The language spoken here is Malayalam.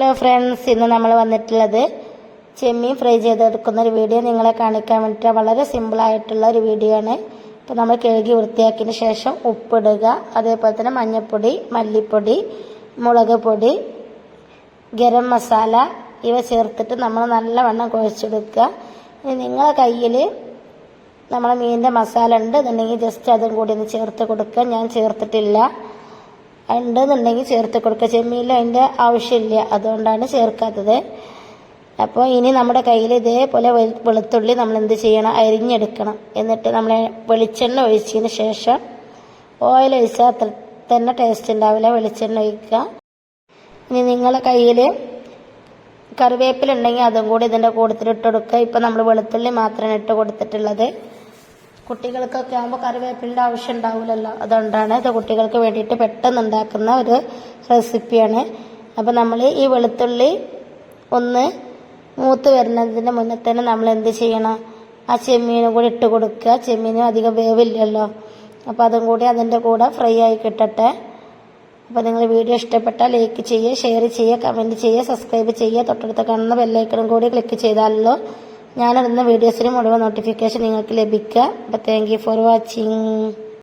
ഹലോ ഫ്രണ്ട്സ് ഇന്ന് നമ്മൾ വന്നിട്ടുള്ളത് ചെമ്മീൻ ഫ്രൈ ചെയ്തെടുക്കുന്ന ഒരു വീഡിയോ നിങ്ങളെ കാണിക്കാൻ വേണ്ടിയിട്ട് വളരെ സിമ്പിളായിട്ടുള്ള ഒരു വീഡിയോ ആണ്. ഇപ്പോൾ നമ്മൾ കഴുകി വൃത്തിയാക്കിയതിന് ശേഷം ഉപ്പിടുക അതേപോലെ തന്നെ മഞ്ഞൾപ്പൊടി മല്ലിപ്പൊടി മുളക് പൊടി ഗരം മസാല ഇവ ചേർത്തിട്ട് നമ്മൾ നല്ലവണ്ണം കുഴച്ചെടുക്കുക. ഇനി നിങ്ങളെ കയ്യിൽ നമ്മളെ മീനിന്റെ മസാല ഉണ്ട് എന്നുണ്ടെങ്കിൽ ജസ്റ്റ് അതും കൂടി ഒന്ന് ചേർത്ത് കൊടുക്കുക. ഞാൻ ചേർത്തിട്ടില്ല. ഉണ്ടെന്നുണ്ടെങ്കിൽ ചേർത്ത് കൊടുക്കുക ചെമ്മീനിൽ അതിന്റെ ആവശ്യമില്ല. അതുകൊണ്ടാണ് ചേർക്കാത്തത്. അപ്പോൾ ഇനി നമ്മുടെ കയ്യിൽ ഇതേപോലെ വെളു- വെളുത്തുള്ളി നമ്മൾ എന്ത് ചെയ്യണം? അരിഞ്ഞെടുക്കണം. എന്നിട്ട് നമ്മൾ വെളിച്ചെണ്ണ ഒഴിച്ചതിന് ശേഷം ഓയിൽ ഒഴിച്ചാൽ അത്ര തന്നെ ടേസ്റ്റ് ഉണ്ടാവില്ല. വെളിച്ചെണ്ണ ഒഴിക്കുക. ഇനി നിങ്ങളുടെ കയ്യിൽ കറിവേപ്പിലുണ്ടെങ്കിൽ അതും കൂടി ഇതിന്റെ കൂട്ടത്തിൽ ഇട്ട് കൊടുക്കുക. ഇപ്പം നമ്മൾ വെളുത്തുള്ളി മാത്രമാണ് ഇട്ട് കൊടുത്തിട്ടുള്ളത്. കുട്ടികൾക്കൊക്കെ ആകുമ്പോൾ കറിവേപ്പിലിന്റെ ആവശ്യം ഉണ്ടാവില്ലല്ലോ അതുകൊണ്ടാണ് ഇത് കുട്ടികൾക്ക് വേണ്ടിയിട്ട് പെട്ടെന്ന് ഉണ്ടാക്കുന്ന ഒരു റെസിപ്പിയാണ്. അപ്പോൾ നമ്മൾ ഈ വെളുത്തുള്ളി ഒന്ന് മൂത്ത് വരുന്നതിന് മുന്നേ തന്നെ നമ്മൾ എന്ത് ചെയ്യണം? ആ ചെമ്മീനും കൂടി ഇട്ട് കൊടുക്കുക. ചെമ്മീനും അധികം വേവില്ലല്ലോ. അപ്പോൾ അതും കൂടി അതിന്റെ കൂടെ ഫ്രൈ ആയി കിട്ടട്ടെ. അപ്പോൾ നിങ്ങൾ വീഡിയോ ഇഷ്ടപ്പെട്ടാൽ ലൈക്ക് ചെയ്യുക ഷെയർ ചെയ്യുക കമന്റ് ചെയ്യുക സബ്സ്ക്രൈബ് ചെയ്യുക. തൊട്ടടുത്ത കാണുന്ന ബെല്ലൈക്കണും കൂടി ക്ലിക്ക് ചെയ്താലല്ലോ ഞാനിടുന്ന വീഡിയോസിന് മുഴുവൻ നോട്ടിഫിക്കേഷൻ നിങ്ങൾക്ക് ലഭിക്കുക. അപ്പോൾ താങ്ക് ഫോർ വാച്ചിങ്